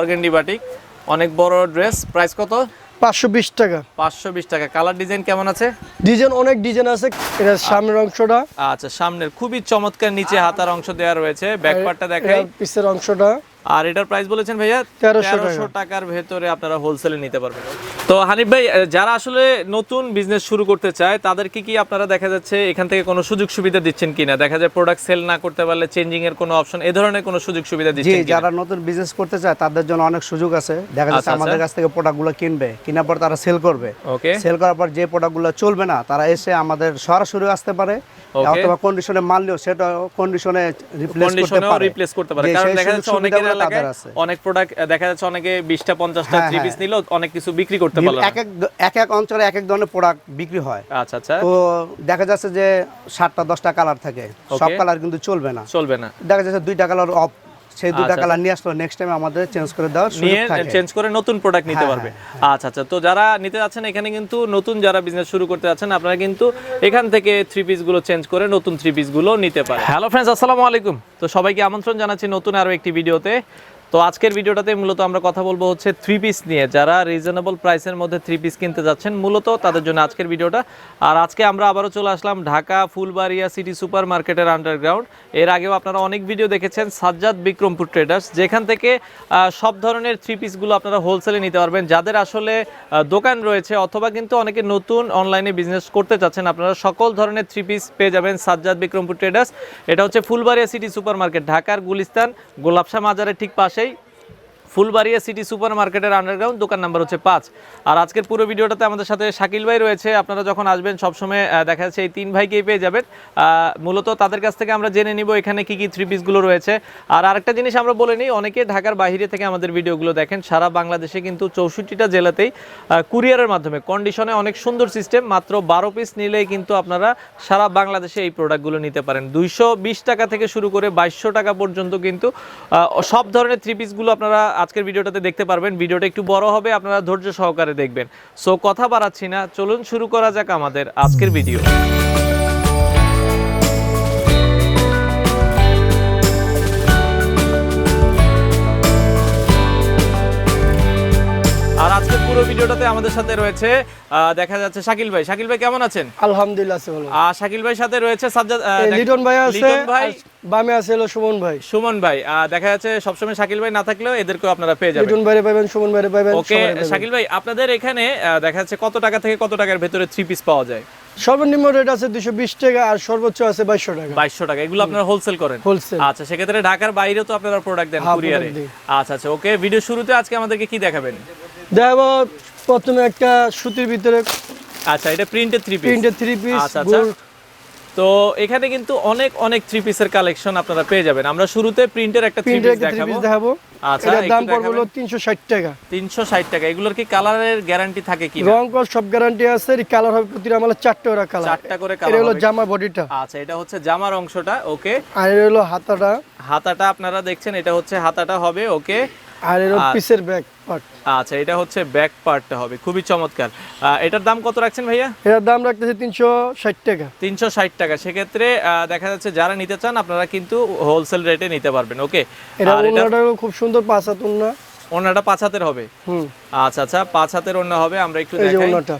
Organdie batik অনেক বড় dress price কত? পাঁচশো বিশ টাকা। পাঁচশো বিশ টাকা। কালার ডিজাইন কেমন আছে? ডিজাইন অনেক ডিজাইন আছে। এটা সামনের অংশটা। আচ্ছা সামনের খুবই চমৎকার নিচে হাতার অংশ দেওয়া রয়েছে। ব্যাকপার্টটা দেখাই। পিসের অংশটা। আর এটার প্রাইস বলেছেন ভাইয়া? 1300 তেরোশো টাকার ভেতরে আপনারা হোলসেলে নিতে পারবেন। তো হানিফ ভাই যারা আসলে নতুন বিজনেস শুরু করতে চায় তাদেরকে কি আপনারা দেখা যাচ্ছে এখান থেকে কোনো সুযোগ সুবিধা দিচ্ছেন কিনা? দেখা যায় প্রোডাক্ট সেল না করতে পারলে চেঞ্জিং এর কোনো অপশন এই ধরনের কোনো সুযোগ সুবিধা দিচ্ছেন? যারা নতুন বিজনেস করতে চায় তাদের জন্য অনেক সুযোগ আছে। দেখা আচ্ছা, যাচ্ছে আমাদের আচ্ছা। কাছ থেকে প্রোডাক্টগুলো কিনবে। কেনার পর তারা সেল করবে। ওকে সেল করার পর যে প্রোডাক্টগুলো চলবে না তারা এসে আমাদের সরাসরি আসতে পারে. অথবা কন্ডিশনে মানলেও সেটা কন্ডিশনে রিপ্লেস করতে পারে। রিপ্লেস করতে পারে। কারণ দেখা যাচ্ছে অনেকের এলাকায় অনেক প্রোডাক্ট দেখা যাচ্ছে অনেকে বিশটা পঞ্চাশটা হ্যাঁ, থ্রি পিস নিলো অনেক কিছু বিক্রি করতে পারল না। এক এক এক এক অঞ্চলে এক এক ধরনের প্রোডাক্ট বিক্রি হয়। আচ্ছা আচ্ছা। তো দেখা যাচ্ছে যে সাতটা দশটা কালার থাকে। সব কালার কিন্তু চলবে না। চলবে না। দেখা যাচ্ছে দুইটা কালার অফ সেই দুটা আচ্ছা, কালার নিয়ে আসলো নেক্সট টাইম আমাদের চেঞ্জ করে দেওয়ার সুযোগ থাকে। চেঞ্জ করে নতুন প্রোডাক্ট নিতে হ্যাঁ, পারবে। আচ্ছা আচ্ছা। তো যারা নিতে যাচ্ছেন এখানে কিন্তু নতুন যারা বিজনেস শুরু করতে যাচ্ছেন আপনারা কিন্তু এখান থেকে থ্রি পিসগুলো চেঞ্জ করে নতুন থ্রি পিসগুলো নিতে পারেন। হ্যালো ফ্রেন্ডস আসসালামু আলাইকুম। তো সবাইকে আমন্ত্রণ জানাচ্ছি নতুন আরও একটি ভিডিওতে তো আজকের ভিডিওটাতে মূলত আমরা কথা বলব হচ্ছে থ্রি পিস নিয়ে। যারা রিজনেবল প্রাইসের মধ্যে থ্রি পিস কিনতে যাচ্ছেন, মূলত তাদের জন্য আজকের ভিডিওটা। আর আজকে আমরা আবারও চলে আসলাম ঢাকা ফুলবাড়িয়া সিটি সুপার মার্কেটের আন্ডারগ্রাউন্ড এর আগেও আপনারা অনেক ভিডিও দেখেছেন, সাজ্জাদ বিক্রমপুর ট্রেডার্স যেখান থেকে সব ধরনের থ্রি পিসগুলো আপনারা হোলসেলে নিতে পারবেন। যাদের আসলে দোকান রয়েছে অথবা কিন্তু অনেকে নতুন অনলাইনে বিজনেস করতে চাচ্ছেন, আপনারা সকল ধরনের থ্রি পিস পেয়ে যাবেন সাজ্জাদ বিক্রমপুর ট্রেডার্স এটা হচ্ছে ফুলবাড়িয়া সিটি সুপার মার্কেট ঢাকার গুলিস্তান গোলাপশা মাজারের ঠিক সেই ফুলবাড়িয়া সিটি সুপার মার্কেটের আন্ডারগ্রাউন্ড দোকান নাম্বার হচ্ছে পাঁচ। আর আজকের পুরো ভিডিওটাতে আমাদের সাথে শাকিল ভাই রয়েছে। আপনারা যখন আসবেন, সবসময় দেখা যাচ্ছে এই তিন ভাইকেই পেয়ে যাবেন। মূলত তাদের কাছ থেকে আমরা জেনে নিব এখানে কি কি থ্রি পিসগুলো রয়েছে। আর আরেকটা জিনিস আমরা বলে নিই, অনেকে ঢাকার বাইরে থেকে আমাদের ভিডিওগুলো দেখেন। সারা বাংলাদেশে কিন্তু চৌষট্টিটা জেলাতেই কুরিয়ারের মাধ্যমে কন্ডিশনে অনেক সুন্দর সিস্টেম মাত্র বারো পিস নিলেই কিন্তু আপনারা সারা বাংলাদেশে এই প্রোডাক্টগুলো নিতে পারেন। দুইশো বিশ টাকা থেকে শুরু করে বাইশশো টাকা পর্যন্ত কিন্তু সব ধরনের থ্রি পিসগুলো আপনারা আজকের ভিডিওটাতে দেখতে পারবেন ভিডিওটা একটু বড় হবে আপনারা ধৈর্য সহকারে দেখবেন। সো কথা বাড়াচ্ছি না চলুন শুরু করা যাক আমাদের আজকের ভিডিও। আর আজকের পুরো ভিডিওটাতে আমাদের সাথে রয়েছে আহ, দেখা যাচ্ছে শাকিল ভাই। শাকিল ভাই কেমন আছেন? আলহামদুলিল্লাহ ভালো। আর শাকিল ভাইয়ের সাথে রয়েছে সাজ্জাদ লিটন ভাই আছে লিটন ভাই বামে আছে হলো সুমন ভাই। সুমন ভাই দেখা যাচ্ছে সবসময় শাকিল ভাই না থাকলেও এদেরকেও আপনারা পেয়ে যাবেন। ভাইরে পাবেন সুমন ভাইরে পাবেন ওকে শাকিল ভাই আপনাদের এখানে দেখা যাচ্ছে কত টাকা থেকে কত টাকার ভেতরে থ্রি পিস পাওয়া যায়? সর্বনিম্ন রেট আছে দুশো বিশ টাকা আর সর্বোচ্চ আছে বাইশশো টাকা। বাইশশো টাকা এগুলো আপনারা হোলসেল করেন। হোলসেল আচ্ছা সেক্ষেত্রে ঢাকার বাইরে তো আপনারা প্রোডাক্ট দেন হ্যাঁ, কুরিয়ারে আচ্ছা আচ্ছা ওকে ভিডিও শুরুতে আজকে আমাদেরকে কি দেখাবেন? দেখাবো প্রথমে একটা সুতির ভিতরে আচ্ছা এটা প্রিন্টেড থ্রি পিস প্রিন্টের থ্রি পিস আচ্ছা আচ্ছা। তো এখানে কিন্তু অনেক অনেক থ্রি পিসের কালেকশন আপনারা পেয়ে যাবেন। আমরা শুরুতে প্রিন্টের একটা থ্রি পিস দেখাবো। আচ্ছা একটু দাম পড়বে দেখাবেন। হলো তিনশো ষাট টাকা। তিনশো ষাট টাকা। এগুলোর কি কালারের গ্যারান্টি থাকে কি রং কস সব গ্যারান্টি আছে কালার হবে প্রতিটা মালে চারটে ওরা কালার চারটা করে কালার এটা হলো জামা বডিটা আচ্ছা এটা হচ্ছে জামার অংশটা ওকে। আর এটা হলো হাতাটা। হাতাটা আপনারা দেখছেন এটা হচ্ছে হাতাটা হবে ওকে। আর এর পিসের ব্যাক পার্ট আচ্ছা এটা হচ্ছে ব্যাক পার্টটা হবে। খুবই চমৎকার। এটার দাম কত রাখছেন ভাইয়া? এটার দাম রাখতেছে তিনশো ষাট টাকা। তিনশো ষাট টাকা। সেক্ষেত্রে দেখা যাচ্ছে যারা নিতে চান আপনারা কিন্তু হোলসেল রেটে নিতে পারবেন। ওকে? এটা খুব সুন্দর পাঁচ হাত ওনা ওনাটা পাঁচ হাতের হবে? হুম। আচ্ছা আচ্ছা পাঁচ হাতের ওনা হবে। আমরা একটু দেখাই। ওনাটা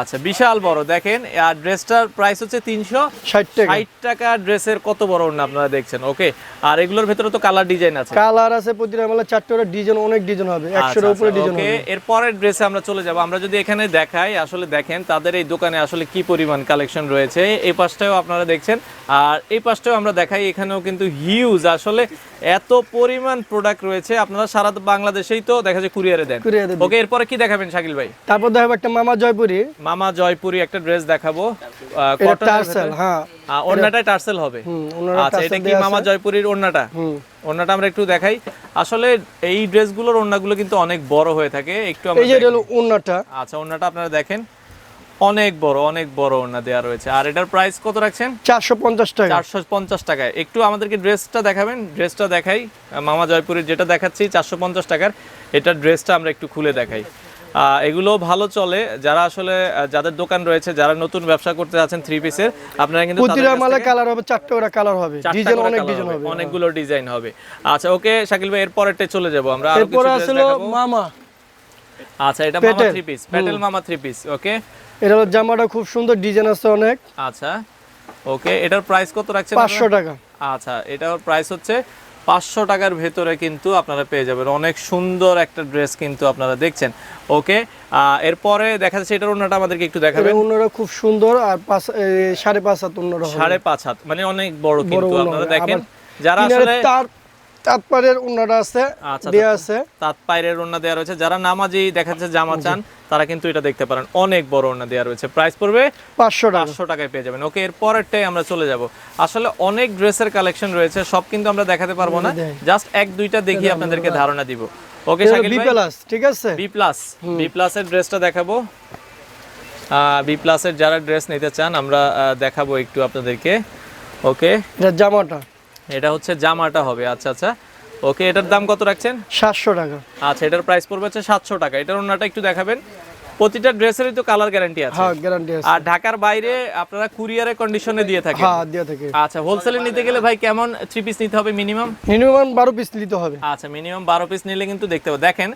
আচ্ছা বিশাল বড়। দেখেন আর ড্রেসটার প্রাইস হচ্ছে তিনশো ষাট টাকা। ষাট টাকা ড্রেসের কত বড় ওনা আপনারা দেখছেন? ওকে আর এগুলোর ভেতরে তো কালার ডিজাইন আছে। কালার আছে প্রতিটা মালে চারটে ডিজাইন অনেক ডিজাইন হবে। একশোর আচ্ছা, উপরে আচ্ছা, ডিজাইন ওকে হবে। এরপরের ড্রেসে আমরা চলে যাব। আমরা যদি এখানে দেখাই আসলে দেখেন তাদের এই দোকানে আসলে কি পরিমাণ কালেকশন রয়েছে। এই পাশটাও আপনারা দেখছেন। আর এই পাশটাও আমরা দেখাই এখানেও কিন্তু হিউজ আসলে এত পরিমাণ প্রোডাক্ট রয়েছে। আপনারা সারা বাংলাদেশেই তো দেখা যায় কুরিয়ারে দেন। ওকে এরপরে কি দেখাবেন শাকিল ভাই? তারপর দেখাবো একটা মামা জয়পুরি। মামা জয়পুরি একটা ড্রেস দেখাবো। টার্সেল হ্যাঁ। ওড়নাটাই টার্সেল হবে। আচ্ছা এটা কি মামা জয়পুরির ওড়নাটা? ওড়নাটা আমরা একটু দেখাই। আসলে এই ড্রেসগুলোর ওড়নাগুলো কিন্তু অনেক বড় হয়ে থাকে। একটু আমরা এই যে। হলো ওনাটা আচ্ছা ওড়নাটা আপনারা দেখেন। অনেক বড় অনেক বড় ওড়না দেওয়া রয়েছে। আর এটার প্রাইস কত রাখছেন? চারশো পঞ্চাশ টাকা। চারশো পঞ্চাশ টাকায় একটু আমাদেরকে ড্রেসটা দেখাবেন। ড্রেসটা দেখাই। মামা জয়পুরের যেটা দেখাচ্ছি চারশো পঞ্চাশ টাকার। এটার ড্রেসটা আমরা একটু খুলে দেখাই। এগুলো ভালো চলে। যারা আসলে যাদের দোকান রয়েছে যারা নতুন ব্যবসা করতে যাচ্ছেন থ্রি পিসের আপনারা কিন্তু প্রতিটা মালে কালার হবে চারটে করে কালার হবে। ডিজাইন অনেক ডিজাইন হবে, হবে অনেকগুলো ডিজাইন হবে। আচ্ছা ওকে শাকিল ভাই এর পরেরটা চলে যাব আমরা আরও কিছু আসলো মামা। আচ্ছা এটা মামা থ্রি পিস প্যাটেল মামা থ্রি পিস ওকে? এটা হলো জামাটা খুব সুন্দর ডিজাইন আছে অনেক। আচ্ছা ওকে এটার প্রাইস কত রাখছেন পাঁচশো আপনারা? টাকা। আচ্ছা এটার প্রাইস হচ্ছে পাঁচশো টাকার ভেতরে কিন্তু আপনারা পেয়ে যাবেন। অনেক সুন্দর একটা ড্রেস কিন্তু আপনারা দেখছেন। ওকে এরপরে দেখা যাচ্ছে এটার অন্যটা আমাদেরকে একটু দেখাবেন। অন্যরা খুব সুন্দর আর পাঁচ সাড়ে পাঁচ হাত অন্যরা সাড়ে পাঁচ হাত মানে অনেক বড় কিন্তু আপনারা দেখেন যারা আসলে তার তাৎপারের অন্যরা আছে আচ্ছা, দেয়া আছে। তাঁত পায়ের ওড়না দেওয়া রয়েছে। যারা নামাজি দেখা যাচ্ছে জামা চান তারা কিন্তু এটা দেখতে পারেন। অনেক বড় ওড়না দেওয়া রয়েছে। প্রাইস পড়বে পাঁচশো পাঁচশো টাকায় পেয়ে যাবেন। ওকে এর পরেরটাই আমরা চলে যাব। আসলে অনেক ড্রেসের কালেকশন রয়েছে সব কিন্তু আমরা দেখাতে পারব না। জাস্ট এক দুইটা দেখিয়ে আপনাদেরকে ধারণা দিব। ওকে শাকিল বি প্লাস ঠিক আছে? বি প্লাস বি প্লাসের ড্রেসটা দেখাবো। বি প্লাসের যারা ড্রেস নিতে চান আমরা দেখাবো একটু আপনাদেরকে। ওকে? জামাটা। এটা হচ্ছে জামাটা হবে আচ্ছা আচ্ছা। ওকে এটার দাম কত রাখছেন? সাতশো টাকা। আচ্ছা এটার প্রাইস পড়বে হচ্ছে সাতশো টাকা। এটার অন্যটা একটু দেখাবেন। প্রতিটা ড্রেসেরই তো কালার গ্যারান্টি আছে। হ্যাঁ গ্যারান্টি আছে। আর ঢাকার বাইরে আপনারা কুরিয়ারের কন্ডিশনে দিয়ে থাকেন। হ্যাঁ দেওয়া থাকে। আচ্ছা হোলসেলে নিতে গেলে ভাই কেমন থ্রি পিস নিতে হবে মিনিমাম মিনিমাম বারো পিস নিতে হবে। আচ্ছা মিনিমাম বারো পিস নিলে কিন্তু দেখতে পাবো। দেখেন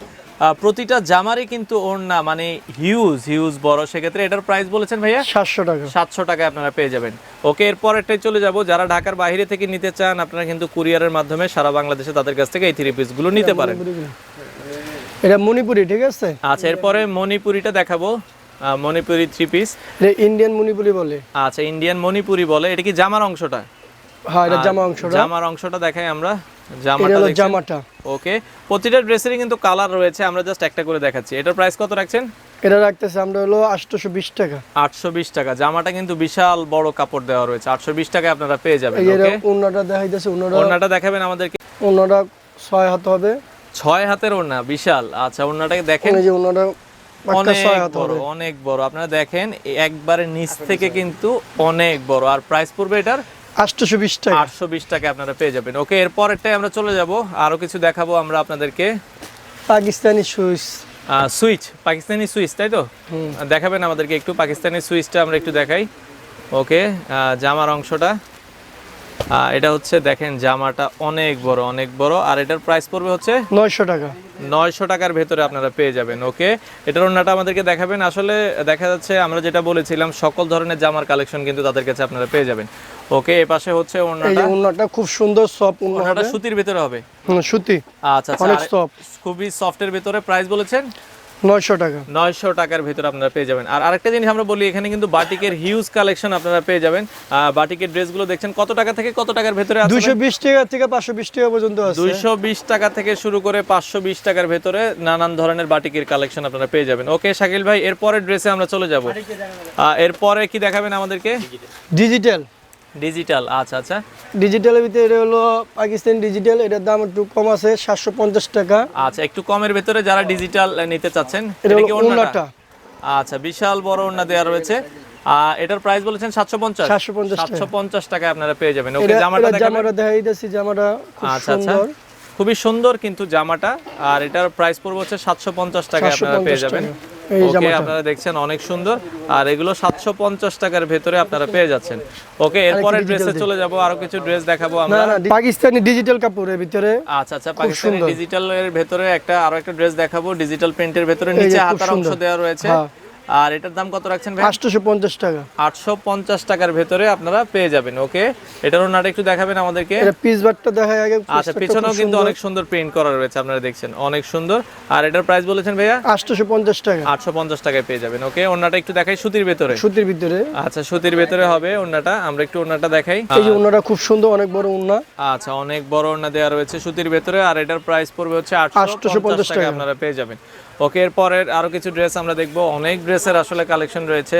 প্রতিটা জামারই কিন্তু ওড়না মানে হিউজ হিউজ বড়। সেক্ষেত্রে এটার প্রাইস বলেছেন ভাইয়া? সাতশো টাকা। সাতশো টাকায় আপনারা পেয়ে যাবেন। ওকে এরপর একটাই চলে যাব। যারা ঢাকার বাইরে থেকে নিতে চান আপনারা কিন্তু কুরিয়ারের মাধ্যমে সারা বাংলাদেশে তাদের কাছ থেকে এই থ্রি পিসগুলো নিতে পারেন। এটা মণিপুরি ঠিক আছে? আচ্ছা এরপরে মণিপুরিটা দেখাবো। মণিপুরি থ্রি পিস এটা ইন্ডিয়ান মণিপুরি বলে। আচ্ছা ইন্ডিয়ান মণিপুরি বলে। এটা কি জামার অংশটা? হ্যাঁ এটা জামা অংশটা। জামার অংশটা দেখাই আমরা। জামাটা হলো জামাটা। ওকে প্রতিটা ড্রেসেরই কিন্তু কালার রয়েছে আমরা জাস্ট একটা করে দেখাচ্ছি। এটার প্রাইস কত রাখছেন? এটা রাখতেছে আমরা হলো আটশোশো বিশ টাকা। আটশো বিশ টাকা জামাটা কিন্তু বিশাল বড় কাপড় দেওয়া রয়েছে আটশো বিশ টাকায় আপনারা পেয়ে যাবেন দেখাইতেছে দেখাবেন আমাদেরকে? অন্যটা ছয় হাত হবে। ছয় হাতের ওড়না বিশাল। আচ্ছা ওড়নাটাকে দেখেন। এই যে অন্যটা অনেক বড় অনেক বড়। আপনারা দেখেন একবারে নিচ থেকে কিন্তু অনেক বড়। আর প্রাইস পড়বে এটার আটশোশো বিশ টাকা। আটশো বিশ টাকা আপনারা পেয়ে যাবেন। ওকে এরপরেরটাই আমরা চলে যাব। আরও কিছু দেখাবো আমরা আপনাদেরকে। Pakistani switch switch Pakistani switch তাই তো? দেখাবেন আমাদেরকে একটু পাকিস্তানি সুইচটা আমরা একটু দেখাই। ওকে জামার অংশটা। এটা হচ্ছে দেখেন জামাটা অনেক বড় অনেক বড়। আর এটার প্রাইস পড়বে হচ্ছে নয়শো টাকা। নয়শো টাকার ভেতরে আপনারা পেয়ে যাবেন ওকে এটার অন্যটা আমাদেরকে দেখাবেন। আসলে দেখা যাচ্ছে আমরা যেটা বলেছিলাম সকল ধরনের জামার কালেকশন কিন্তু তাদের কাছে আপনারা পেয়ে যাবেন ওকে এ পাশে হচ্ছে খুব সুন্দর সফট ওনাটা সুতির ভেতরে হবে। সুতি। আচ্ছা আচ্ছা। খুবই সফটের ভেতরে প্রাইস বলেছেন? নয়শো টাকা। নয়শো টাকার ভেতরে আপনারা পেয়ে যাবেন। আর আরেকটা জিনিস আমরা বলি এখানে কিন্তু বাটিকের হিউজ কালেকশন আপনারা পেয়ে যাবেন। বাটিকের ড্রেসগুলো দেখছেন কত টাকা থেকে কত টাকার ভেতরে আছে? দুইশো বিশ টাকা থেকে পাঁচশো বিশ টাকা পর্যন্ত আছে। দুইশো বিশ টাকা থেকে শুরু করে পাঁচশো বিশ টাকার ভেতরে নানান ধরনের বাটিকের কালেকশন আপনারা পেয়ে যাবেন। ওকে শাকিল ভাই এরপরের ড্রেসে আমরা চলে যাব। এরপরে কি দেখাবেন আমাদেরকে? ডিজিটাল ডিজিটাল আচ্ছা আচ্ছা। ডিজিটালের ভিতরে এটা হলো পাকিস্তান ডিজিটাল এটার দাম একটু কম আছে সাতশো পঞ্চাশ টাকা। আচ্ছা একটু কমের ভেতরে যারা ডিজিটাল নিতে চাচ্ছেন এটা কি ওড়নাটা। আচ্ছা বিশাল বড় ওড়না দেওয়া রয়েছে। এটার প্রাইস বলেছেন সাতশো পঞ্চাশ? 750 টাকা। টাকায় আপনারা পেয়ে যাবেন। ওকে জামাটা জামাটা দেখাই দিতেছি জামাটা খুব আচ্ছা আচ্ছা। সুন্দর। খুবই সুন্দর কিন্তু জামাটা আর এটার প্রাইস পড়বে হচ্ছে সাতশো পঞ্চাশ টাকায় আপনারা পেয়ে যাবেন। টাকা। ওকে আপনারা দেখছেন অনেক সুন্দর। আর এগুলো সাতশো পঞ্চাশ টাকার ভেতরে আপনারা পেয়ে যাচ্ছেন। ওকে এরপরে ড্রেসে চলে যাব আরও কিছু ড্রেস দেখাবো আমরা। পাকিস্তানি ডিজিটাল কাপড়ের ভিতরে আচ্ছা আচ্ছা পাকিস্তানি ডিজিটাল এর ভেতরে একটা আরও একটা ড্রেস দেখাবো। ডিজিটাল প্রিন্টের ভেতরে নিচে হাতার অংশ দেওয়া রয়েছে। হ্যাঁ। আর এটার দাম কত রাখছেন ভাই? আটশোশো পঞ্চাশ টাকা। আটশো পঞ্চাশ টাকার ভেতরে আপনারা পেয়ে যাবেন ওকে? এটার ওনাটা একটু দেখাবেন আমাদেরকে? এটা পিস বারটা দেখাই আগে আচ্ছা পিছনেও কিন্তু। অনেক সুন্দর প্রিন্ট করা রয়েছে আপনারা দেখছেন অনেক সুন্দর। আর এটার প্রাইস বলেছেন ভাইয়া? আটশোশো পঞ্চাশ টাকা। আটশো পঞ্চাশ টাকায় পেয়ে যাবেন ওকে? ওনাটা একটু দেখাই সুতির ভেতরে। সুতির ভিতরে। আচ্ছা সুতির ভেতরে হবে ওনাটা আমরা একটু ওনাটা দেখাই। এই যে ওনারা খুব সুন্দর অনেক বড় উন্না আচ্ছা অনেক বড় ওড়না দেওয়া রয়েছে সুতির ভেতরে আর এটার প্রাইস পড়বে হচ্ছে আটশো 850 পঞ্চাশ টাকা টাকা। আপনারা পেয়ে যাবেন। ওকে এরপরের আরও কিছু ড্রেস আমরা দেখব। অনেক ড্রেসের আসলে কালেকশন রয়েছে।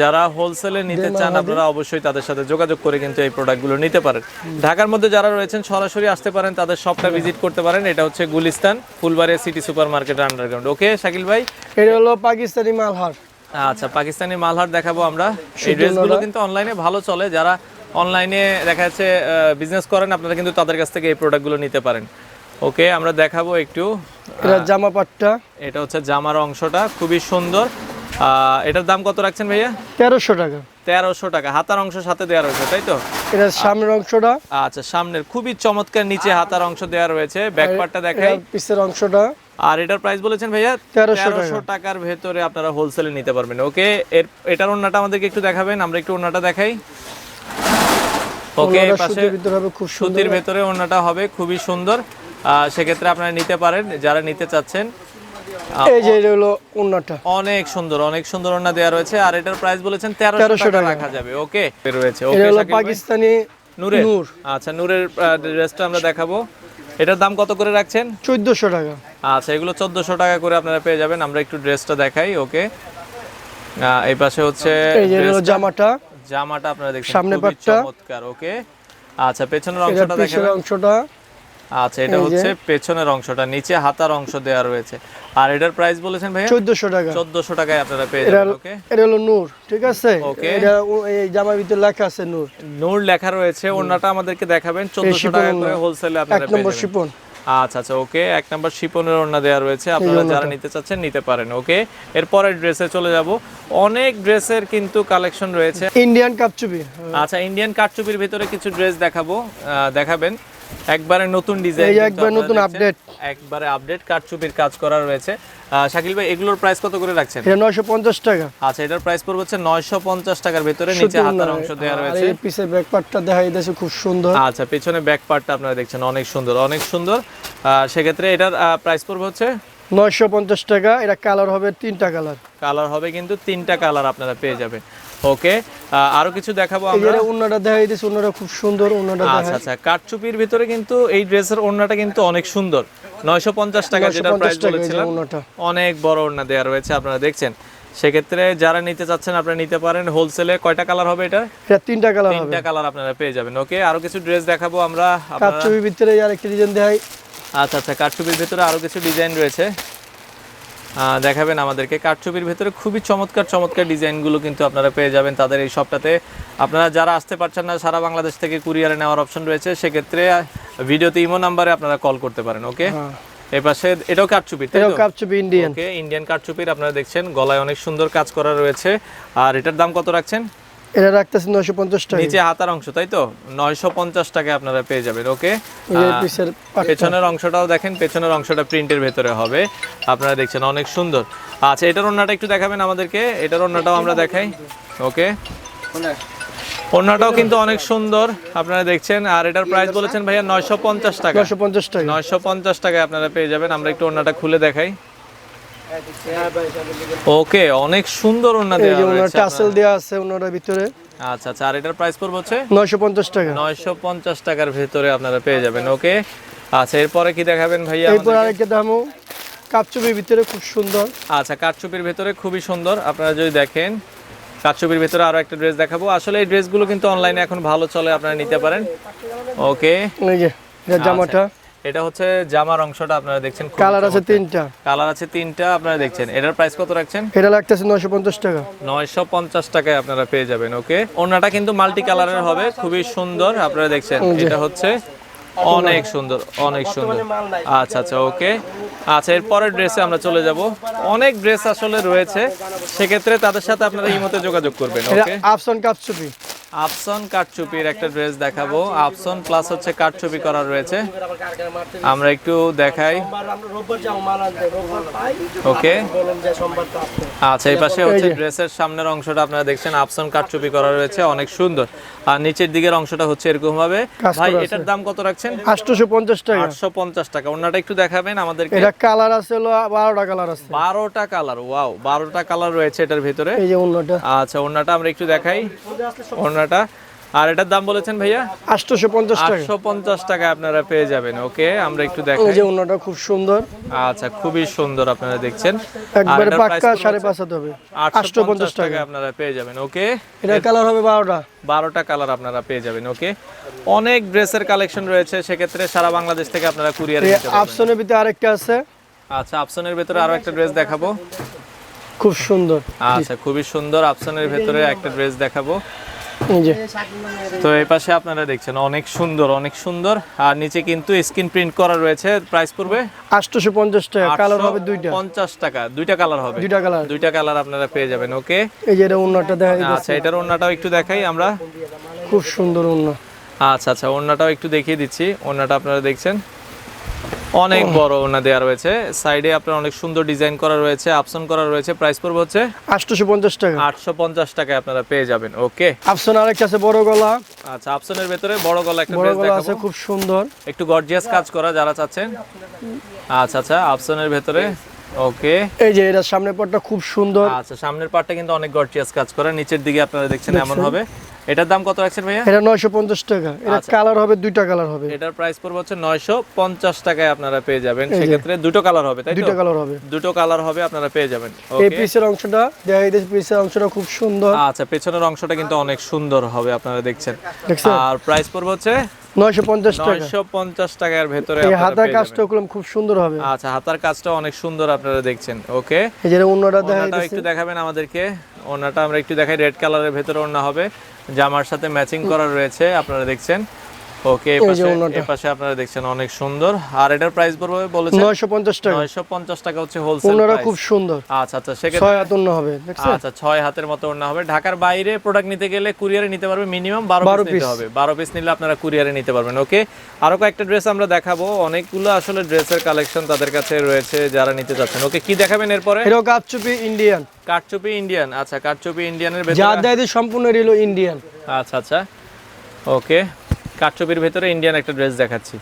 যারা হোলসেলে নিতে চান আপনারা অবশ্যই তাদের সাথে যোগাযোগ করে কিন্তু এই প্রোডাক্টগুলো নিতে পারেন। ঢাকার মধ্যে যারা রয়েছেন সরাসরি আসতে পারেন তাদের শপটা ভিজিট করতে পারেন। এটা হচ্ছে Gulistan Fulbaria city super market underground okay Shakil ভাই? এটা হলো পাকিস্তানি মালহার। আচ্ছা পাকিস্তানি মালহার দেখাবো আমরা। এই ড্রেসগুলো কিন্তু অনলাইনে ভালো চলে। যারা অনলাইনে দেখা যাচ্ছে বিজনেস করেন আপনারা কিন্তু তাদের কাছ থেকে এই প্রোডাক্টগুলো নিতে পারেন। ওকে আমরা দেখাবো একটু এটা জামা পাটটা। এটা হচ্ছে জামার অংশটা খুবই সুন্দর। এটার দাম কত রাখছেন ভাইয়া? তেরোশো টাকা। তেরোশো টাকা হাতার অংশ সাথে দেওয়া রয়েছে তাই তো? এটা সামনের অংশটা। আচ্ছা সামনের খুবই চমৎকার নিচে হাতার অংশ দেওয়া রয়েছে ব্যাকপার্টটা দেখাই। পিসের অংশটা। আর এটার প্রাইস বলেছেন ভাইয়া? 1300 তেরোশো টাকার ভেতরে আপনারা হোলসেলে নিতে পারবেন ওকে? এর এটার ওন্নাটা আমাদেরকে একটু দেখাবেন আমরা একটু ওন্নাটা দেখাই। ওকে পাশে সুতির ভিতরে হবে খুব সুন্দর। সুতির ভেতরে ওন্নাটা হবে খুবই সুন্দর। সেক্ষেত্রে আপনারা নিতে পারেন যারা নিতে চাচ্ছেন এই যে এটা হলো উন্নাটা অনেক সুন্দর অনেক সুন্দর ওন্না দেওয়া রয়েছে আর এটার প্রাইস বলেছেন তেরোশো 1300 টাকা। রাখা যাবে। ওকে রয়েছে ওকে? পাকিস্তানি নূরের। নূর। আচ্ছা নূরের ড্রেসটা আমরা দেখাবো। এটার দাম কত করে রাখছেন? চোদ্দশো টাকা। আচ্ছা এগুলো চোদ্দশো টাকা করে আপনারা পেয়ে যাবেন আমরা একটু ড্রেসটা দেখাই ওকে এই পাশে হচ্ছে। জামাটা। জামাটা আপনারা দেখছেন সামনে পাটটা। চমৎকার ওকে আচ্ছা পেছনের অংশটা দেখাবেন অংশটা। আচ্ছা এটা হচ্ছে পেছনের অংশটা নিচে হাতার অংশ দেওয়া রয়েছে। আর এটার প্রাইস বলেছেন ভাইয়া? চোদ্দশো টাকা। চোদ্দশো টাকায় আপনারা পেয়ে যাবেন ওকে এটা হলো নূর ঠিক আছে? এটা এই জামার ভিতরে লেখা আছে নূর। নূর লেখা রয়েছে ওনাটা আমাদেরকে দেখাবেন। চোদ্দশো শিপন টাকা করে হোলসেলে আপনারা পেয়ে যাবেন এক নম্বর শিপন। আচ্ছা আচ্ছা ওকে এক নাম্বার শিপনের ওড়না দেওয়া রয়েছে। আপনারা যারা নিতে চাচ্ছেন নিতে পারেন ওকে এরপরে ড্রেসে চলে যাব। অনেক ড্রেসের কিন্তু কালেকশন রয়েছে। ইন্ডিয়ান কাপচুপি। আচ্ছা ইন্ডিয়ান কাটচুপির ভিতরে কিছু ড্রেস দেখাবো আহ, দেখাবেন। একবারে নতুন ডিজাইন এই একবার নতুন update। একবারে আপডেট কাটচুপির কাজ করা রয়েছে। শাকিল ভাই এগুলোর প্রাইস কত করে রাখছেন? এটা নয়শো পঞ্চাশ টাকা। আচ্ছা এটার প্রাইস পড়বে হচ্ছে নয়শো পঞ্চাশ টাকার ভিতরে নিচে হাতার অংশ আর রয়েছে। এই পিসের ব্যাক পার্টটা দেখা যাচ্ছে খুব সুন্দর। আচ্ছা পেছনে ব্যাক পার্টটা আপনারা দেখছেন অনেক সুন্দর অনেক সুন্দর। আহ, সেক্ষেত্রে এটার প্রাইস পড়বে হচ্ছে? নয়শো পঞ্চাশ টাকা এটা কালার হবে তিনটা কালার কালার হবে কিন্তু তিনটা কালার আপনারা পেয়ে যাবেন। ওকে আরও কিছু দেখাবো আমরা যে উন্নাটা দেখা যাচ্ছে খুব সুন্দর উন্নাটা আচ্ছা আচ্ছা কাটচুপির ভিতরে কিন্তু এই ড্রেসের ওড়নাটা কিন্তু অনেক সুন্দর। নয়শো পঞ্চাশ টাকা যেটা প্রাইস বলেছিলাম অনেক বড় ওড়না দেওয়া রয়েছে আপনারা দেখছেন। সেক্ষেত্রে যারা নিতে চাচ্ছেন আপনারা নিতে পারেন হোলসেলে কয়টা কালার হবে এটা তিনটা কালার হবে। তিনটা কালার আপনারা পেয়ে যাবেন ওকে? আরও কিছু ড্রেস দেখাবো আমরা কাপচুপির ভিতরে আর একটা ডিজাইন দেখাই। আচ্ছা আচ্ছা কাঠচুপির ভিতরে আরও কিছু ডিজাইন রয়েছে। দেখাবেন আমাদেরকে। কাঠছবির ভেতরে খুবই চমৎকার চমৎকার ডিজাইনগুলো কিন্তু আপনারা পেয়ে যাবেন তাদের এই শপটাতে। আপনারা যারা আসতে পারছেন না সারা বাংলাদেশ থেকে কুরিয়ারে নেওয়ার অপশন রয়েছে সেক্ষেত্রে ভিডিওতে ইমো নাম্বারে আপনারা কল করতে পারেন ওকে? এপাশে পাশে এটাও কাঠচুপি এটাও? ইন্ডিয়ান ওকে ইন্ডিয়ান কাঠচুপির আপনারা দেখছেন গলায় অনেক সুন্দর কাজ করা রয়েছে। আর এটার দাম কত রাখছেন? এটা রাখতেছে নয়শো পঞ্চাশ টাকা। নিচে হাতার অংশ তাই তো? নয়শো পঞ্চাশ টাকা আপনারা পেয়ে যাবেন ওকে? পেছনের অংশটাও দেখেন পেছনের অংশটা প্রিন্টের ভেতরে হবে। আপনারা দেখছেন অনেক সুন্দর। আচ্ছা এটার ওন্নাটা একটু দেখাবেন আমাদেরকে? এটার ওন্নাটাও আমরা দেখাই ওকে? ওন্নাটাও কিন্তু অনেক সুন্দর আপনারা দেখছেন। আর এটার প্রাইস বলেছেন ভাইয়া নয়শো পঞ্চাশ টাকা। নয়শো পঞ্চাশ টাকা। নয়শো পঞ্চাশ টাকায় আপনারা পেয়ে যাবেন। আমরা একটু ওন্নাটা খুলে দেখাই। ওকে অনেক সুন্দর এই দেওয়া ওনার টাসেল দেওয়া আছে ওনার ভিতরে। আচ্ছা আচ্ছা আর এটার প্রাইস পড়বে হচ্ছে? নয়শো পঞ্চাশ টাকা। নয়শো পঞ্চাশ টাকার ভেতরে আপনারা পেয়ে যাবেন ওকে? আচ্ছা এরপরে কি দেখাবেন ভাইয়া এরপর? আরেকটা দামও কাপচুপির ভিতরে খুব সুন্দর। আচ্ছা কাঠচুপির ভেতরে খুবই সুন্দর। আপনারা যদি দেখেন কাঠচুপির ভেতরে আরও একটা ড্রেস দেখাবো। আসলে এই ড্রেসগুলো কিন্তু অনলাইনে এখন ভালো চলে আপনারা নিতে পারেন। ওকে? এই যে জামাটা। এটা হচ্ছে জামার অংশটা আপনারা দেখছেন কালার আছে তিনটা। কালার আছে তিনটা আপনারা দেখছেন। এটার প্রাইস কত রাখছেন? এটা লাগতেছে নয়শো পঞ্চাশ টাকা। নয়শো পঞ্চাশ টাকায় আপনারা পেয়ে যাবেন ওকে ওনাটা কিন্তু মাল্টি কালারের হবে খুবই সুন্দর আপনারা দেখছেন। এটা হচ্ছে অনেক সুন্দর অনেক সুন্দর। আচ্ছা আচ্ছা ওকে আচ্ছা এরপরের ড্রেসে আমরা চলে যাব। অনেক ড্রেস আসলে রয়েছে সেক্ষেত্রে তাদের সাথে আপনারা ইমোতে যোগাযোগ করবেন ওকে আফসান কাপচুপি আপসন কাঠচুপির একটা ড্রেস দেখাবো। আপসন প্লাস হচ্ছে কাঠচুপি করা রয়েছে। আমরা একটু দেখাই। ওকে আচ্ছা এই পাশে হচ্ছে ড্রেসের সামনের অংশটা আপনারা দেখছেন। আপসন কাঠচুপি করা রয়েছে অনেক সুন্দর। আর নিচের দিকের অংশটা হচ্ছে এরকম ভাবে ভাই এটার দাম কত রাখছেন? আটশোশো পঞ্চাশ টাকা। আটশো পঞ্চাশ টাকা। ওনাটা একটু দেখাবেন আমাদেরকে। এটা কালার আছে হলো বারোটা কালার আছে। বারোটা কালার ওয়াও বারোটা কালার রয়েছে এটার ভিতরে। এই যে আচ্ছা ওনাটা আমরা একটু দেখাই। ওনাটা আর এটার দাম বলেছেন ভাইয়া? আটশোশো পঞ্চাশ টাকা। আটশো পঞ্চাশ টাকা আপনারা পেয়ে যাবেন ওকে? আমরা একটু এই যে অন্যটা খুব সুন্দর। আচ্ছা খুবই সুন্দর আপনারা দেখছেন। একবারে পাক্কা সাড়ে পাঁচ হাত হবে। আটশো পঞ্চাশ টাকা আপনারা পেয়ে যাবেন ওকে? এটা কালার হবে বারোটা। বারোটা কালার আপনারা পেয়ে যাবেন ওকে? অনেক ড্রেসের কালেকশন রয়েছে সেক্ষেত্রে সারা বাংলাদেশ থেকে আপনারা কুরিয়ারে নিতে পারবেন। আফসানের ভিতরে আরেকটা আছে। আচ্ছা আফসানের ভিতরে আরও একটা ড্রেস দেখাবো। খুব সুন্দর। আচ্ছা খুবই সুন্দর আফসানের ভেতরে একটা ড্রেস দেখাবো। তো এই পাশে আপনারা দেখছেন অনেক সুন্দর অনেক সুন্দর। আর নিচে কিন্তু স্ক্রিন প্রিন্ট করা রয়েছে প্রাইস পড়বে আটশোশো পঞ্চাশ টাকা কালার হবে দুইটা। পঞ্চাশ টাকা দুইটা কালার হবে। দুইটা কালার দুইটা কালার আপনারা পেয়ে যাবেন ওকে? এই যে এটা উন্নাটা দেখা আচ্ছা এটার ওন্নাটাও একটু দেখাই আমরা। খুব সুন্দর উন্না আচ্ছা আচ্ছা ওন্নাটাও একটু দেখিয়ে দিচ্ছি। ওন্নাটা আপনারা দেখছেন অনেক বড় ওন্না দেওয়া রয়েছে। সাইডে আপনার অনেক সুন্দর ডিজাইন করা রয়েছে আপসন করা রয়েছে। প্রাইস পড়বে হচ্ছে আটশোশো পঞ্চাশ টাকা। আটশো পঞ্চাশ টাকায় আপনারা পেয়ে যাবেন। ওকে। আফসান আরেকটা আছে বড় গলা। আচ্ছা আপসনের ভেতরে বড় গলা একটা ড্রেস গলা আছে খুব সুন্দর। একটু গর্জিয়াস কাজ করা যারা চাচ্ছেন। আচ্ছা আচ্ছা আপসনের ভেতরে। ওকে। এই যে এটা সামনের পরটা খুব সুন্দর। আচ্ছা সামনের পার্টটা কিন্তু অনেক গর্জিয়াস কাজ করা। নিচের দিকে আপনারা দেখছেন এমন হবে। এটার দাম কত রাখছেন ভাইয়া? এটা নয়শো পঞ্চাশ টাকা। এটা আচ্ছা। কালার হবে দুইটা কালার হবে। এটার প্রাইস পড়বে হচ্ছে নয়শো পঞ্চাশ টাকায় আপনারা পেয়ে যাবেন। সেক্ষেত্রে দুটো কালার হবে তাই তো? দুইটা কালার হবে। দুটো কালার হবে আপনারা পেয়ে যাবেন। এই পিসের অংশটা দেখা যাচ্ছে পিসের অংশটা খুব সুন্দর। আচ্ছা পেছনের অংশটা কিন্তু অনেক সুন্দর হবে আপনারা দেখছেন। আর প্রাইস পড়বে হচ্ছে নয়শো পঞ্চাশ টাকা। নয়শো পঞ্চাশ টাকার ভেতরে এই হাতার কাজটা। করলাম খুব সুন্দর হবে। আচ্ছা হাতার কাজটা অনেক সুন্দর আপনারা দেখছেন। ওকে এই যে অন্যটা দেখা ওনাটাও একটু দেখাবেন আমাদেরকে। ওনাটা আমরা একটু দেখাই রেড কালারের ভেতরে ওনা হবে। জামার সাথে ম্যাচিং করা রয়েছে আপনারা দেখছেন। ওকে এই পাশে আপনারা দেখছেন অনেক সুন্দর। আর এটার প্রাইস পড়বে বলেছেন নয়শো পঞ্চাশ টাকা। নয়শো পঞ্চাশ টাকা হচ্ছে হোলসেল অন্যরা খুব সুন্দর। আচ্ছা আচ্ছা সেক্ষেত্রে ছয় হাত অন্য হবে দেখছেন? আচ্ছা ছয় হাতের মতো ওড়না হবে। ঢাকার বাইরে প্রোডাক্ট নিতে গেলে কুরিয়ারে নিতে পারবে মিনিমাম বারো 12 পিস নিতে হবে। বারো পিস নিলে আপনারা কুরিয়ারে নিতে পারবেন ওকে আরও কয়েকটা ড্রেস আমরা দেখাবো। অনেকগুলো আসলে ড্রেসের কালেকশন তাদের কাছে রয়েছে যারা নিতে চাচ্ছেন ওকে কি দেখাবেন এরপরে? এটাও কাপচুপি ইন্ডিয়ান কাঠচুপি ইন্ডিয়ান আচ্ছা কাঠচুপি ইন্ডিয়ানের যা ভেতরে দেয় সম্পূর্ণ হলো ইন্ডিয়ান আচ্ছা আচ্ছা ওকে কাঠচুপির ভেতরে ইন্ডিয়ান একটা ড্রেস দেখাচ্ছি।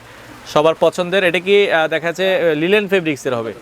সবার পছন্দের এটা কি আহ, দেখা যাচ্ছে লিলেন ফেব্রিক্সের হবে?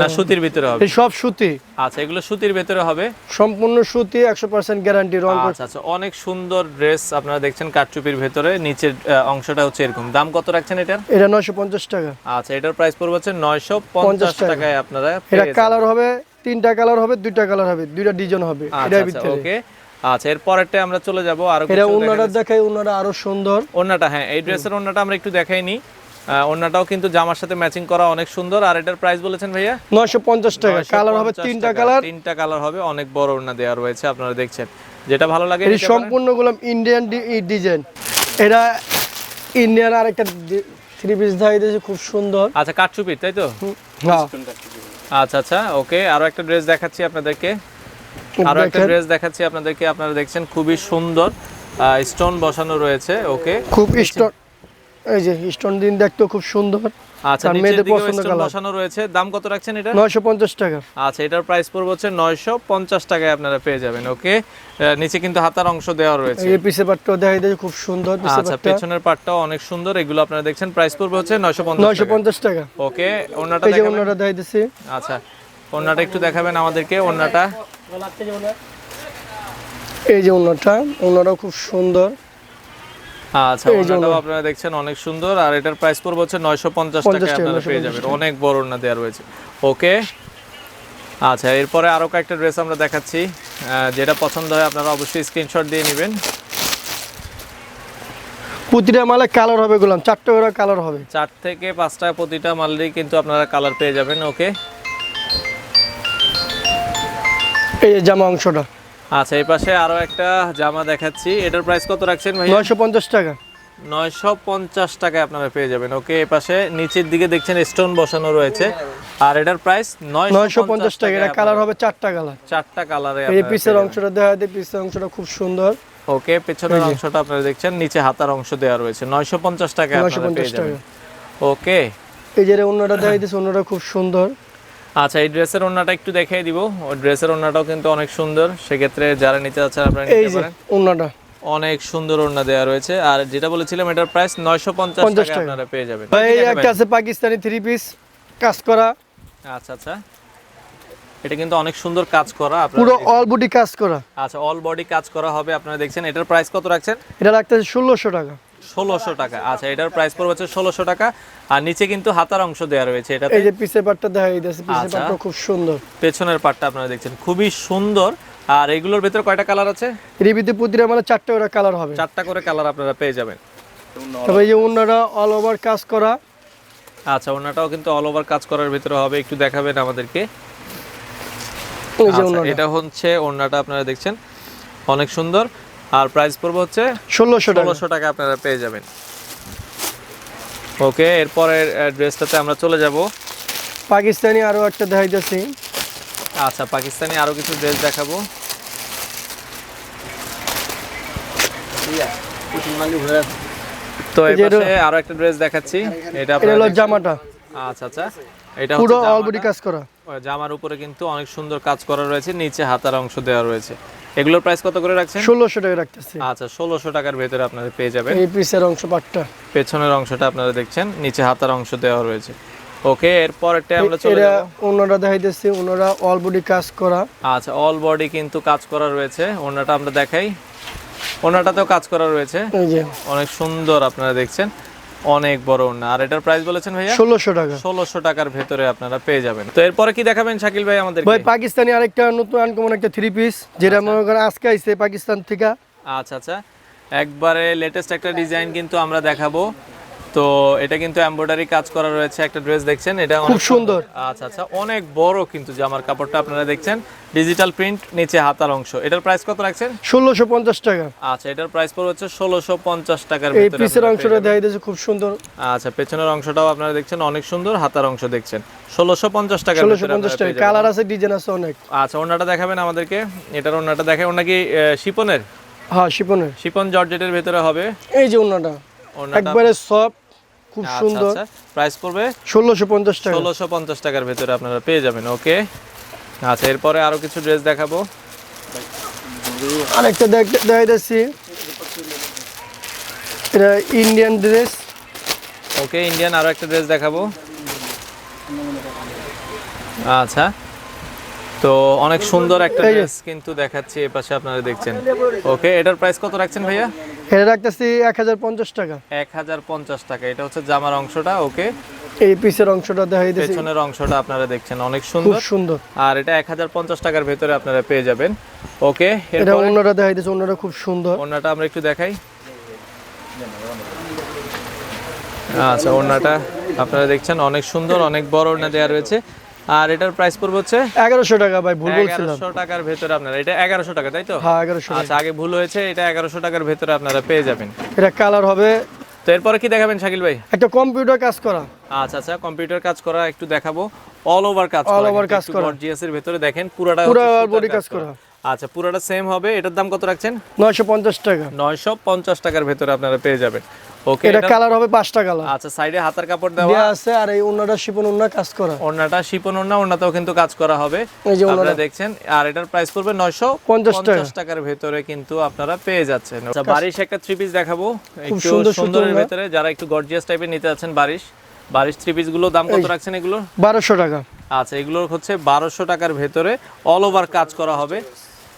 না সুতির ভিতরে হবে? সব সুতি। আচ্ছা এগুলো সুতির ভেতরে হবে? সম্পূর্ণ সুতি একশো পার্সেন্ট গ্যারান্টি রং আচ্ছা আচ্ছা অনেক সুন্দর ড্রেস আপনারা দেখছেন কাঠচুপির ভেতরে নিচের অংশটা হচ্ছে এরকম। দাম কত রাখছেন এটার? এটা নয়শো পঞ্চাশ টাকা। আচ্ছা এটার প্রাইস পড়বে হচ্ছে নয়শো পঞ্চাশ টাকা। টাকায় আপনারা এটা কালার হবে তিনটা কালার হবে দুইটা কালার হবে দুইটা ডিজাইন হবে আচ্ছা এটার আচ্ছা ভিতরে। ওকে আচ্ছা এর পরেরটা আমরা চলে যাব আরও এটা অন্যটা দেখাই অন্যটা আরও সুন্দর। ওন্নাটা হ্যাঁ এই ড্রেসের ওন্নাটা আমরা একটু দেখাইনি আহ, ওন্নাটাও কিন্তু জামার সাথে ম্যাচিং করা অনেক সুন্দর। আর এটার প্রাইস বলেছেন ভাইয়া? নয়শো পঞ্চাশ টাকা। কালার হবে তিনটা কালার তিনটা কালার হবে অনেক বড় ওন্না দেওয়া রয়েছে আপনারা দেখছেন। যেটা ভালো লাগে এটি সম্পূর্ণগুলো ইন্ডিয়ান ডিজাইন এটা ইন্ডিয়ান আরেকটা থ্রি পিস দেখাই দিয়েছে খুব সুন্দর। আচ্ছা কাঠচুপির তাই তো? হ্যাঁ। আচ্ছা আচ্ছা ওকে আরও একটা ড্রেস দেখাচ্ছি আপনাদেরকে। আরও একটা ড্রেস দেখাচ্ছি আপনাদেরকে আপনারা দেখছেন খুবই সুন্দর স্টোন বসানো রয়েছে ওকে। খুব স্টোন এই যে স্টোন দিন দেখতে খুব সুন্দর। আচ্ছা মেয়েদের পছন্দ স্টোন বসানো রয়েছে। দাম কত রাখছেন এটা? নয়শো পঞ্চাশ টাকা। আচ্ছা এটার প্রাইস পড়বে হচ্ছে নয়শো পঞ্চাশ টাকায় আপনারা পেয়ে যাবেন ওকে। নিচে কিন্তু হাতার অংশ দেওয়া রয়েছে। এই পিসে পাটটাও দেখাই দিয়েছে খুব সুন্দর আচ্ছা পেছনের পার্টটাও অনেক সুন্দর এগুলো আপনারা দেখছেন প্রাইস পড়বে হচ্ছে নয়শো পঞ্চাশ নয়শো পঞ্চাশ টাকা। ওকে যে দেখাবেন। অন্যটা দেখাই দিচ্ছি আচ্ছা ওনাটা একটু দেখাবেন আমাদেরকে ওনাটা এই যে অন্যটা অন্যটাও খুব সুন্দর। আচ্ছা ওনাটাও আপনারা দেখছেন অনেক সুন্দর আর এটার প্রাইস পড়বে হচ্ছে নয়শো পঞ্চাশ 50 টাকায় আপনারা পেয়ে যাবেন। অনেক বড় ওনা দেওয়া রয়েছে। ওকে আচ্ছা এরপরে আরও কয়েকটা ড্রেস আমরা দেখাচ্ছি। আহ, যেটা পছন্দ হয় আপনারা অবশ্যই স্ক্রিনশট দিয়ে নেবেন। প্রতিটা মালে কালার হবে গুলাম। চারটে করে কালার হবে। চার থেকে পাঁচটা প্রতিটা মালেরই কিন্তু আপনারা কালার পেয়ে যাবেন ওকে এই যে জামা অংশটা। আচ্ছা এই পাশে আরও একটা জামা দেখাচ্ছি। এটার প্রাইস কত রাখছেন ভাই নয়শো পঞ্চাশ টাকা। নয়শো পঞ্চাশ টাকায় আপনারা পেয়ে যাবেন। ওকে এই পাশে নিচের দিকে দেখছেন স্টোন বসানো রয়েছে। আর এটার প্রাইস নয়শো পঞ্চাশ টাকা। এটা কালার হবে চারটা কালার চারটা কালারে এই পিসের অংশটা দেখা যায় পিসের অংশটা খুব সুন্দর। ওকে পেছনের অংশটা আপনারা দেখছেন নিচে হাতার অংশ দেওয়া রয়েছে। নয়শো পঞ্চাশ টাকায় নয়শো আপনারা পেয়ে যাবেন। টাকা। ওকে। এই যে অন্যটা দেখাই দিচ্ছে অন্যটা খুব সুন্দর। আচ্ছা এই ড্রেসের ওন্নাটা একটু দেখিয়ে দিব। ওই ড্রেসের ওন্নাটাও কিন্তু অনেক সুন্দর। সেক্ষেত্রে যারা নিতে যাচ্ছেন আপনারা নিতে পারেন। অন্যটা অনেক সুন্দর ওড়না দেওয়া রয়েছে। আর যেটা বলেছিলাম এটার প্রাইস নয়শো পঞ্চাশ 50 টাকা। আপনারা পেয়ে যাবেন। এই একটা আছে পাকিস্তানি থ্রি পিস কাজ করা। আচ্ছা আচ্ছা। এটা কিন্তু অনেক সুন্দর কাজ করা। আপনারা পুরো অল বডি কাজ করা। আচ্ছা অল বডি কাজ করা হবে। আপনারা দেখছেন এটার প্রাইস কত রাখছেন? এটা রাখতেছে ষোলোশো টাকা। ষোলোশো টাকা। আচ্ছা এটার প্রাইস পড়বে হচ্ছে ষোলোশো টাকা। আর নিচে কিন্তু হাতার অংশ দেওয়া রয়েছে এটাতে? এই যে পিসের পাটটা দেখা। পাটটা খুব সুন্দর। পেছনের পার্টটা আপনারা দেখছেন খুবই সুন্দর। আর এগুলোর ভেতরে কয়টা কালার আছে? রিবিতে প্রতিটা মানে চারটে করে কালার হবে। চারটা করে কালার আপনারা পেয়ে যাবেন। তবে এই যে অন্যরা অল ওভার কাজ করা। আচ্ছা ওনাটাও কিন্তু অল ওভার কাজ করার ভিতরে হবে একটু দেখাবেন আমাদেরকে। আচ্ছা, এটা হচ্ছে ওড়নাটা আপনারা দেখছেন অনেক সুন্দর। আর প্রাইস পড়বে হচ্ছে ষোলোশো ষোলোশো টাকা আপনারা পেয়ে যাবেন। ওকে এরপরের ড্রেসটাতে আমরা চলে যাব। পাকিস্তানি আরও একটা দেখাইতেছি। আচ্ছা পাকিস্তানি আরও কিছু ড্রেস দেখাবো। তো আরও একটা ড্রেস দেখাচ্ছি। এটা এটা হলো জামাটা। আচ্ছা আচ্ছা। এটা পুরো অলবডি কাজ করা। জামার উপরে কিন্তু অনেক সুন্দর কাজ করা রয়েছে। নিচে হাতার অংশ দেওয়া রয়েছে। এগুলোর প্রাইস কত করে রাখছেন? ষোলোশো টাকা রাখতেছি। আচ্ছা ষোলোশো টাকার ভেতরে আপনারা পেয়ে যাবেন। এই পিসের অংশ পাটটা পেছনের অংশটা আপনারা দেখছেন নিচে হাতার অংশ দেওয়া রয়েছে। ওকে এরপরেরটা আমরা চলে যাব। ওনারা দেখাইতেছি ওনারা অলবডি কাজ করা। আচ্ছা অল বডি কিন্তু কাজ করা রয়েছে। ওনাটা আমরা দেখাই। ওনাটাতেও কাজ করা রয়েছে। এই যে। অনেক সুন্দর আপনারা দেখছেন। অনেক বড় না। আর এটার প্রাইস বলেছেন ভাইয়া? ষোলোশো টাকা। ষোলোশো টাকার ভেতরে আপনারা পেয়ে যাবেন। তো এরপরে কি দেখাবেন শাকিল ভাই আমাদের ভাই পাকিস্তানি আরেকটা নতুন আনকমন একটা থ্রি পিস যেটা মনে করেন আজকে আইছে পাকিস্তান থেকে। আচ্ছা আচ্ছা। একবারে লেটেস্ট একটা ডিজাইন কিন্তু আমরা দেখাবো। তো এটা কিন্তু এমব্রয়ডারি কাজ করা রয়েছে একটা ড্রেস দেখছেন? এটা খুব অনেক সুন্দর। আচ্ছা আচ্ছা অনেক বড় কিন্তু জামার কাপড়টা আপনারা দেখছেন। ডিজিটাল প্রিন্ট নিচে হাতার অংশ। এটার প্রাইস কত রাখছেন? ষোলোশো পঞ্চাশ টাকা। আচ্ছা এটার প্রাইস পড়ে হচ্ছে ষোলোশো পঞ্চাশ টাকার এই ভিতরে পিসের আপনারা অংশটা যাবেন। দেখাইতেছে খুব সুন্দর। আচ্ছা পেছনের অংশটাও আপনারা দেখছেন অনেক সুন্দর। হাতার অংশ দেখছেন। ষোলোশো পঞ্চাশ টাকার ষোলোশো ভিতরে পঞ্চাশ আপনারা টাকা কালার আছে ডিজাইন আছে অনেক। আচ্ছা ওনাটা দেখাবেন আমাদেরকে। এটার ওনাটা দেখে ওনা কি শিপনের? হ্যাঁ শিপনের। শিপন জর্জেটের ভেতরে হবে। এই যে ওনাটা একবারে সফট খুব আচ্ছা, সুন্দর। আচ্ছা প্রাইস পড়বে? ষোলোশো পঞ্চাশ টাকা। ষোলোশো পঞ্চাশ টাকার ভিতরে আপনারা পেয়ে যাবেন ওকে আচ্ছা এরপরে আরও কিছু ড্রেস দেখাবো। আরেকটা দেখ- দেখাইতেছি। এটা ইন্ডিয়ান ড্রেস ওকে ইন্ডিয়ান আরও একটা ড্রেস দেখাবো। আচ্ছা তো অনেক সুন্দর একটা ড্রেস কিন্তু দেখাচ্ছি এই পাশে আপনারা দেখছেন। ওকে এটার প্রাইস কত রাখছেন ভাইয়া? এটা রাখতেছি এক হাজার পঞ্চাশ টাকা। এক হাজার পঞ্চাশ টাকা। এটা হচ্ছে জামার অংশটা ওকে? এই পিসের অংশটা দেখাইতেছি পেছনের অংশটা আপনারা দেখছেন অনেক সুন্দর। সুন্দর। আর এটা এক হাজার পঞ্চাশ টাকার ভেতরে আপনারা পেয়ে যাবেন ওকে? এটা অন্যটা দেখাইতেছে অন্যটা খুব সুন্দর। ওড়নাটা আমরা একটু দেখাই। আচ্ছা ওড়নাটা আপনারা দেখছেন অনেক সুন্দর অনেক বড় ওড়না দেওয়া রয়েছে। আর এটার প্রাইস পড়বে হচ্ছে? এগারোশো টাকা ভাই ভুল বলছিলাম। এগারোশো টাকার ভেতরে আপনারা এটা এগারোশো টাকা তাই তো? হ্যাঁ এগারোশো আচ্ছা আগে ভুল হয়েছে এটা এগারোশো টাকার ভেতরে আপনারা পেয়ে যাবেন। এটা কালার হবে তো এরপরে কি দেখাবেন শাকিল ভাই? একটা কম্পিউটার কাজ করা। আচ্ছা আচ্ছা কম্পিউটার কাজ করা একটু দেখাবো। অল ওভার কাজ All over কাজ করা। গর্জিয়াস এর ভেতরে দেখেন পুরাটা পুরো body কাজ করা। আচ্ছা পুরাটা সেম হবে এটার দাম কত রাখছেন? নয়শো পঞ্চাশ টাকা। নয়শো পঞ্চাশ টাকার ভেতরে আপনারা পেয়ে যাবেন। ওকে এটা কালার হবে পাঁচটা কালার আচ্ছা সাইডে হাতার কাপড় দেওয়া। দেওয়া আছে আর এই অন্যটা শিপন অন্য কাজ করা। ওড়নাটা শিপন ওড়না ওড়নাতেও কিন্তু কাজ করা হবে। আপনারা দেখছেন আর এটার প্রাইস পড়বে নয়শো 50 টাকা। পঞ্চাশ টাকার ভেতরে কিন্তু আপনারা পেয়ে যাচ্ছেন। আচ্ছা বারিশ একটা থ্রি পিস দেখাবো। সুন্দর সুন্দরের? ভেতরে যারা একটু গর্জিয়াস টাইপের নিতে যাচ্ছেন বারিশ। বারিশ থ্রি পিসগুলো দাম কত রাখছেন এগুলো? বারোশো টাকা। আচ্ছা এগুলোর হচ্ছে বারোশো টাকার ভেতরে অল ওভার কাজ করা হবে।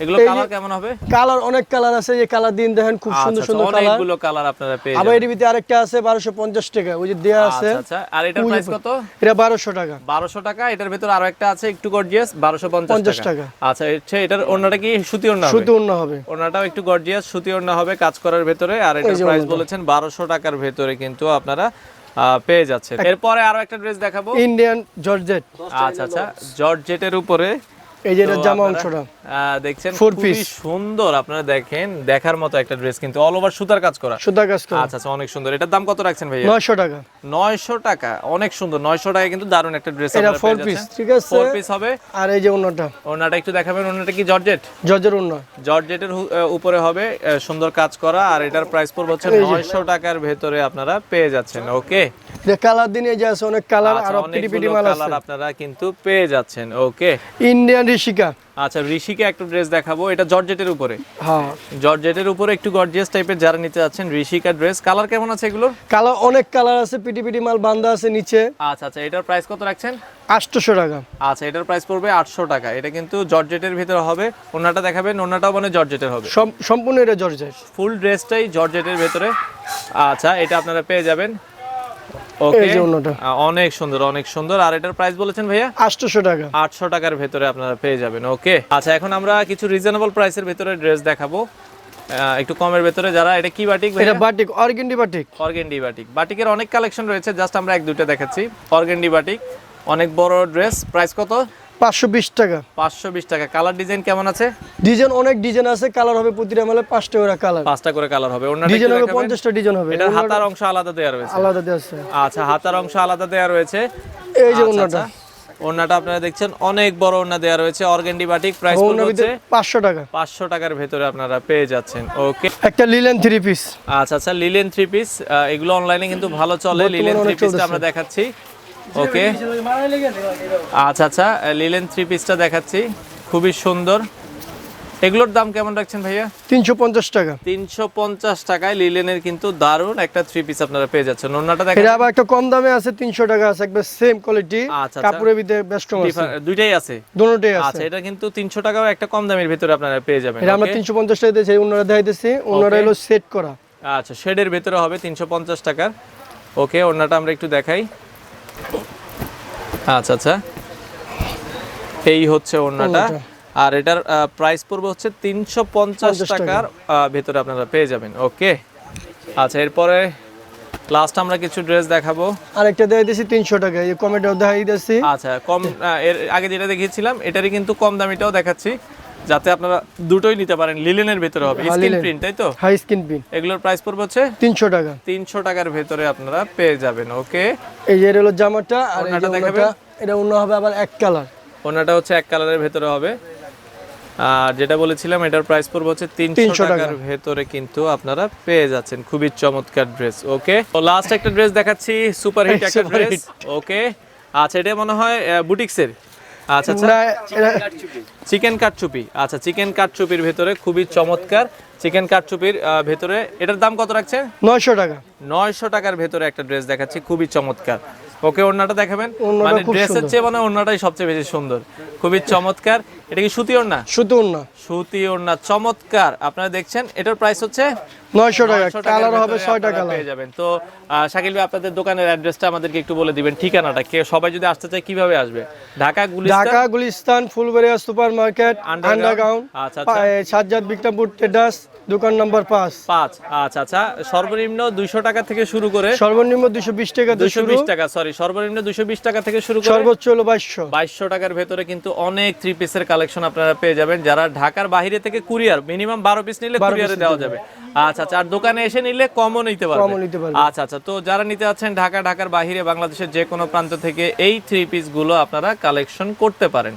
এগুলো কালার কেমন হবে? কালার অনেক কালার আছে এই কালার দিন দেখেন খুব সুন্দর সুন্দর কালার অনেকগুলো কালার আপনারা পেয়ে আবার এর ভিতরে আরেকটা আছে বারোশো পঞ্চাশ টাকা ওই যে দেওয়া আছে। আচ্ছা আর এটার প্রাইস কত? এটা বারোশো টাকা। বারোশো টাকা এটার ভেতরে আরও একটা আছে একটু গর্জিয়াস বারোশো পঞ্চাশ 50 টাকা টাকা। আচ্ছা এটার কি সুতি হবে? শুধু অন্য হবে। ওড়নাটাও একটু গর্জিয়াস সুতি ওড়না হবে কাজ করার ভেতরে আর এটার যে প্রাইস বলেছেন বারোশো টাকার ভেতরে কিন্তু আপনারা পেয়ে যাচ্ছেন। এরপরে আরও একটা ড্রেস দেখাবো। ইন্ডিয়ান জর্জেট আচ্ছা আচ্ছা জর্জেটের উপরে এই যে এটা জামা অংশটা। দেখছেন খুবই সুন্দর। আপনারা দেখেন দেখার মতো একটা ড্রেস কিন্তু অল ওভার সুতার কাজ করা। সুতা কাজ করা। আচ্ছা আচ্ছা অনেক সুন্দর। এটার দাম কত রাখছেন ভাইয়া? নয়শো টাকা। নয়শো টাকা অনেক সুন্দর। নয়শো টাকা কিন্তু দারুণ একটা ড্রেস এটা ফোর পিস ঠিক আছে। ফোর পিস হবে। আর এই যে অন্যটা ওনাটা একটু দেখাবেন। ওনাটা কি জর্জেট? জর্জের অন্য জর্জেটের উপরে হবে সুন্দর কাজ করা। আর এটার প্রাইস পড়বে হচ্ছে নয়শো টাকার ভেতরে আপনারা পেয়ে যাচ্ছেন। ওকে কালার দিন এই যে আছে অনেক কালার আর আচ্ছা, পিটি পিটি মাল আছে। আপনারা কিন্তু পেয়ে যাচ্ছেন। Okay Indian Rishika. আচ্ছা ঋষিকে একটা ড্রেস দেখাবো। এটা জর্জেটের উপরে। হ্যাঁ। জর্জেটের উপরে একটু গর্জিয়াস টাইপের যারা নিতে যাচ্ছেন ঋষিকা ড্রেস কালার কেমন আছে এগুলোর? কালার অনেক কালার আছে পিটি পিটি মাল বান্ধা আছে নিচে। আচ্ছা আচ্ছা এটার প্রাইস কত রাখছেন? আটশোশো টাকা। আচ্ছা এটার প্রাইস পড়বে আটশো টাকা। এটা কিন্তু জর্জেটের ভিতরে হবে। ওনাটা দেখাবেন ওনাটাও মানে জর্জেটের হবে। সম- সম্পূর্ণ এটা জর্জেট। ফুল ড্রেসটাই জর্জেটের ভেতরে। আচ্ছা এটা আপনারা পেয়ে যাবেন। এই যে অন্যটা। অনেক সুন্দর অনেক সুন্দর। আর এটার প্রাইস বলেছেন ভাইয়া? আটশোশো টাকা। আটশো টাকার ভেতরে আপনারা পেয়ে যাবেন ওকে আচ্ছা এখন আমরা কিছু রিজনেবল প্রাইসের ভেতরে ড্রেস দেখাবো। একটু কমের ভেতরে যারা এটা কি বাটিক এটা batik organdie batik organdie batik বাটিকের অনেক কালেকশন রয়েছে জাস্ট আমরা এক দুটো দেখাচ্ছি। অর্গেন্ডি বাটিক অনেক বড় ড্রেস প্রাইস কত? পাঁচশো বিশ টাকা। পাঁচশো বিশ টাকা। কালার ডিজাইন কেমন আছে? ডিজাইন অনেক ডিজাইন আছে কালার হবে প্রতিটা মালে পাঁচটা করে কালার পাঁচটা করে কালার হবে। ওনাটা ডিজাইন হবে পঞ্চাশটা ডিজাইন হবে। এটা হাতার অংশ আলাদা দেওয়া রয়েছে। আলাদা দিয়ে আছে। আচ্ছা হাতার অংশ আলাদা দেওয়া রয়েছে। এই যে আচ্ছা, অন্যটা। আচ্ছা। ওড়নাটা আপনারা দেখছেন অনেক বড় ওড়না দেওয়া রয়েছে। অর্গেন্ডি বাটিক প্রাইস অন্য হচ্ছে ভিতরে পাঁচশো টাকা। পাঁচশো টাকার ভেতরে আপনারা পেয়ে যাচ্ছেন। ওকে একটা লিলেন থ্রি পিস আচ্ছা আচ্ছা লিলেন থ্রি পিস এগুলো অনলাইনে কিন্তু ভালো চলে। লিলেন থ্রি পিসটা আমরা দেখাচ্ছি। ওকে। আচ্ছা আচ্ছা লিলেন থ্রি পিসটা দেখাচ্ছি। খুবই সুন্দর। এগুলোর দাম কেমন রাখছেন ভাইয়া? তিনশো পঞ্চাশ টাকা। তিনশো পঞ্চাশ টাকায় লিলেনের কিন্তু দারুণ একটা থ্রি পিস আপনারা পেয়ে যাচ্ছেন। অন্যটা দেখেন। আবার একটা কম দামে আছে তিনশো টাকা আছে একবার সেম কোয়ালিটি আচ্ছা, আচ্ছা। কাপড়ের ভিতরে বেস্ট দুইটাই আছে। দুটোটাই আছে। আচ্ছা এটা কিন্তু তিনশো টাকাও একটা কম দামের ভিতরে আপনারা পেয়ে যাবেন এটা আমরা? তিনশো পঞ্চাশ টাকা দিয়েছি অন্যরা দেখাইতেছি। Okay. হলো সেট করা। আচ্ছা শেডের ভেতরে হবে তিনশো পঞ্চাশ টাকার। ওকে ওনাটা আমরা একটু দেখাই। আচ্ছা আচ্ছা। এই হচ্ছে ওড়নাটা। আর এটার প্রাইস পড়বে হচ্ছে তিনশো পঞ্চাশ টাকার ভেতরে আপনারা পেয়ে যাবেন। ওকে। আচ্ছা এরপরে লাস্ট আমরা কিছু ড্রেস দেখাবো। আরেকটা দেখাই দিয়েছি তিনশো টাকা। এই কমেটাও দেখাই দিয়েছি আচ্ছা কম এর আগে যেটা দেখিয়েছিলাম এটারই কিন্তু কম দামিটাও দেখাচ্ছি। যাতে আপনারা দুটোই নিতে পারেন। লিলেনের ভেতরে হবে। হ্যাঁ, স্ক্রিন প্রিন্ট তাই তো? হাই স্কিন পিন এগুলোর প্রাইস পড়বে হচ্ছে তিনশো টাকা। তিনশো টাকার ভেতরে আপনারা পেয়ে যাবেন ওকে এই যে হলো জামাটা আর ওড়নাটা দেখাবেন? এটা অন্য হবে আবার এক কালার ওনাটা হচ্ছে এক কালারের ভেতরে হবে। আর যেটা বলেছিলাম এটার প্রাইস পড়বে হচ্ছে তিনশো 300 টাকার ভেতরে কিন্তু আপনারা পেয়ে যাচ্ছেন। খুবই চমৎকার ড্রেস ওকে তো লাস্ট একটা ড্রেস দেখাচ্ছি সুপার হিট একটা ড্রেস ওকে আচ্ছা এটা মনে হয় বুটিক্সের আচ্ছা আচ্ছা। চিকেন কাটচুপি। আচ্ছা চিকেন কাটচুপির ভেতরে খুবই চমৎকার। চিকেন কাটচুপির ভেতরে এটার দাম কত রাখছে? নয়শো টাকা। নয়শো টাকার ভেতরে একটা ড্রেস দেখাচ্ছি খুবই চমৎকার। ওকে ওড়নাটা দেখাবেন? মানে ড্রেসের চেয়ে মানে ওড়নাটাই সবচেয়ে বেশি সুন্দর। খুবই চমৎকার। এটা কি সুতি ওড়না? সুতি না সুতি ওড়না চমৎকার। আপনারা দেখছেন এটার প্রাইস হচ্ছে নয়শো টাকা। কালার হবে ভেতরে ছয়টা আপনারা কালার পেয়ে যাবেন। তো শাকিল ভাই আপনাদের দোকানের অ্যাড্রেসটা আমাদেরকে একটু বলে দিবেন। ঠিকানাটা কে সবাই যদি আসতে চায় কীভাবে আসবে? Dhaka Gulistan? Dhaka Gulistan Fulbaria super market Underground? Underground আচ্ছা, আচ্ছা। সাজ্জাদ বিক্রমপুর টেডাস দোকান নাম্বার পাঁচ। পাঁচ আচ্ছা আচ্ছা। সর্বনিম্ন দুইশো টাকা থেকে শুরু করে সর্বনিম্ন দুশো বিশ টাকা থেকে দুইশো শুরু বিশ টাকা সরি সর্বনিম্ন দুইশো বিশ টাকা থেকে শুরু করে সর্বোচ্চ হলো বাইশশো। বাইশশো টাকার ভেতরে কিন্তু অনেক থ্রি পিসের কালেকশন আপনারা পেয়ে যাবেন। যারা ঢাকার বাইরে থেকে কুরিয়ার মিনিমাম বারো পিস নিলে কুরিয়ারে দেওয়া যাবে। আচ্ছা আচ্ছা আর দোকানে এসে নিলে কমও নিতে পারবে। আচ্ছা আচ্ছা তো যারা নিতে যাচ্ছেন ঢাকা ঢাকার বাহিরে বাংলাদেশের যে কোনো প্রান্ত থেকে এই থ্রি পিসগুলো আপনারা কালেকশন করতে পারেন।